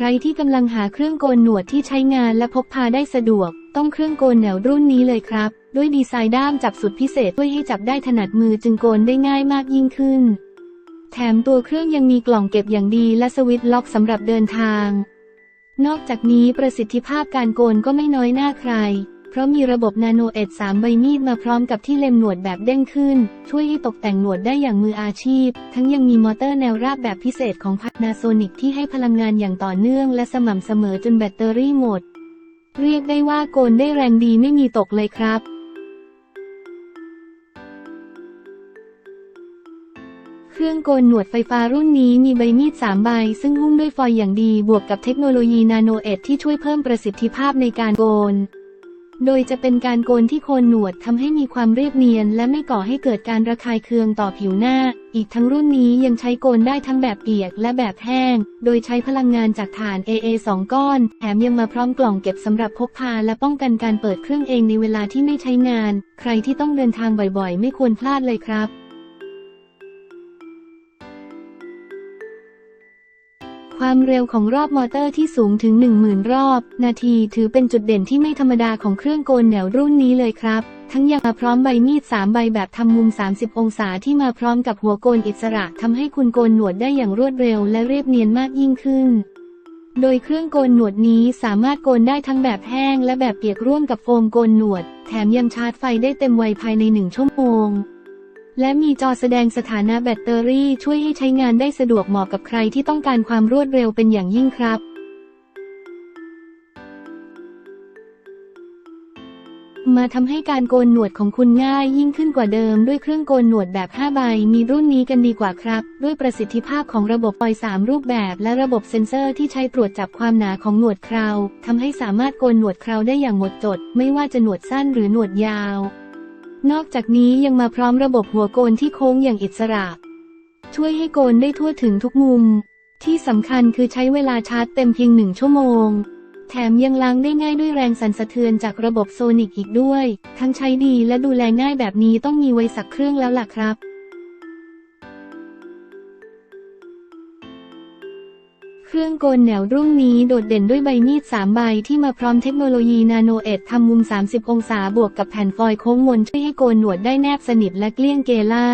ใครที่กำลังหาเครื่องโกนหนวดที่ใช้งานและพกพาได้สะดวก ต้องเครื่องโกนแนวรุ่นนี้เลยครับ ด้วยดีไซน์ด้ามจับสุดพิเศษช่วยให้จับได้ถนัดมือจึงโกนได้ง่ายมากยิ่งขึ้น แถมตัวเครื่องยังมีกล่องเก็บอย่างดีและสวิตช์ล็อกสำหรับเดินทาง นอกจากนี้ประสิทธิภาพการโกนก็ไม่น้อยหน้าใคร เพราะมีระบบนาโนเอท3ใบมีดมาพร้อมกับที่เล็มหนวดแบบเด้งขึ้น ช่วยให้ตกแต่งหนวดได้อย่างมืออาชีพ ทั้งยังมีมอเตอร์แนวราบแบบพิเศษของ Panasonic ที่ให้พลังงานอย่างต่อเนื่องและสม่ำเสมอจนแบตเตอรี่หมด เรียกได้ว่าโกนได้แรงดีไม่มีตกเลยครับเครื่องโกนหนวดไฟฟ้ารุ่นนี้มีใบมีด 3 ใบ ซึ่งหุ้มด้วยฟอยล์อย่างดีบวกกับเทคโนโลยีนาโนเอทที่ช่วยเพิ่มประสิทธิภาพในการโกน โดยจะเป็นการโกนที่โคนหนวดทำให้มีความเรียบเนียน และไม่ก่อให้เกิดการระคายเคืองต่อผิวหน้า อีกทั้งรุ่นนี้ยังใช้โกนได้ทั้งแบบเปียกและแบบแห้ง โดยใช้พลังงานจากฐาน AA 2 ก้อนแถมยังมาพร้อมกล่องเก็บสำหรับพกพาและป้องกันการเปิดเครื่องเองในเวลาที่ไม่ใช้งาน ใครที่ต้องเดินทางบ่อยๆ ไม่ควรพลาดเลยครับ ความเร็วของรอบมอเตอร์ที่สูงถึง 10,000 รอบ นาทีถือเป็นจุดเด่นที่ไม่ธรรมดาของเครื่องโกนแนวรุ่นนี้เลยครับ ทั้งยังมาพร้อมใบมีด 3 ใบแบบทำมุม 30 องศาที่มาพร้อมกับหัวโกนอิสระทำให้คุณโกนหนวดได้อย่างรวดเร็วและเรียบเนียนมากยิ่งขึ้นโดยเครื่องโกนหนวดนี้สามารถโกนได้ทั้งแบบแห้งและแบบเปียกร่วมกับโฟมโกนหนวด แถมยังชาร์จไฟได้เต็มไวภายใน1ชั่วโมง และมีจอแสดงสถานะแบตเตอรี่ช่วยให้ใช้งานได้สะดวกเหมาะกับใครที่ต้องการความรวดเร็วเป็นอย่างยิ่งครับมาทำให้การโกนหนวดของคุณง่ายยิ่งขึ้นกว่าเดิมด้วยเครื่องโกนหนวดแบบ 5 ใบ มีรุ่นนี้กันดีกว่าครับ ด้วยประสิทธิภาพของระบบปล่อย 3 รูปแบบ และระบบเซ็นเซอร์ที่ใช้ตรวจจับความหนาของหนวดเคราทำให้สามารถโกนหนวดเคราได้อย่างหมดจด ไม่ว่าจะหนวดสั้นหรือหนวดยาว นอกจากนี้ยังมาพร้อมระบบหัวโกนที่โค้งอย่างอิสระ ช่วยให้โกนได้ทั่วถึงทุกมุม ที่สำคัญคือใช้เวลาชาร์จเต็มเพียงหนึ่งชั่วโมง แถมยังล้างได้ง่ายด้วยแรงสั่นสะเทือนจากระบบโซนิกอีกด้วย ทั้งใช้ดีและดูแลง่ายแบบนี้ต้องมีไว้สักเครื่องแล้วล่ะครับ รื่องโกนแนวรุ่นนี้โดดเด่นด้วยใบมีด 3 ใบที่มาพร้อมเทคโนโลยีนาโนเอททำมุม 30 องศาบวกกับแผ่นฟอยล์โค้งมนช่วยให้โกนหนวดได้แนบสนิทและเกลี้ยงเกล่า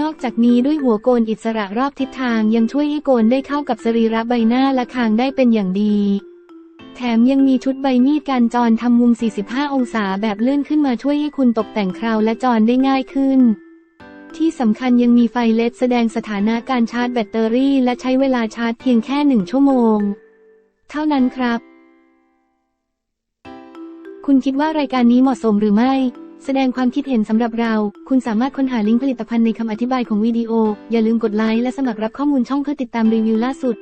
นอกจากนี้ด้วยหัวโกนอิสระรอบทิศทางยังช่วยให้โกนได้เข้ากับสรีระใบหน้าและคางได้เป็นอย่างดี แถมยังมีชุดใบมีดการจรทำมุม 45 องศาแบบเลื่อนขึ้นมาช่วยให้คุณตกแต่งคราวและจรได้ง่ายขึ้น ที่สำคัญยังมีไฟเลดแสดงสถานะการชาร์จแบตเตอรี่ และใช้เวลาชาร์จเพียงแค่หนึ่งชั่วโมง เท่านั้นครับ คุณคิดว่ารายการนี้เหมาะสมหรือไม่ แสดงความคิดเห็นสำหรับเรา คุณสามารถค้นหาลิงก์ผลิตภัณฑ์ในคำอธิบายของวิดีโอ อย่าลืมกดไลค์และสมัครรับข้อมูลช่องเพื่อติดตามรีวิวล่าสุด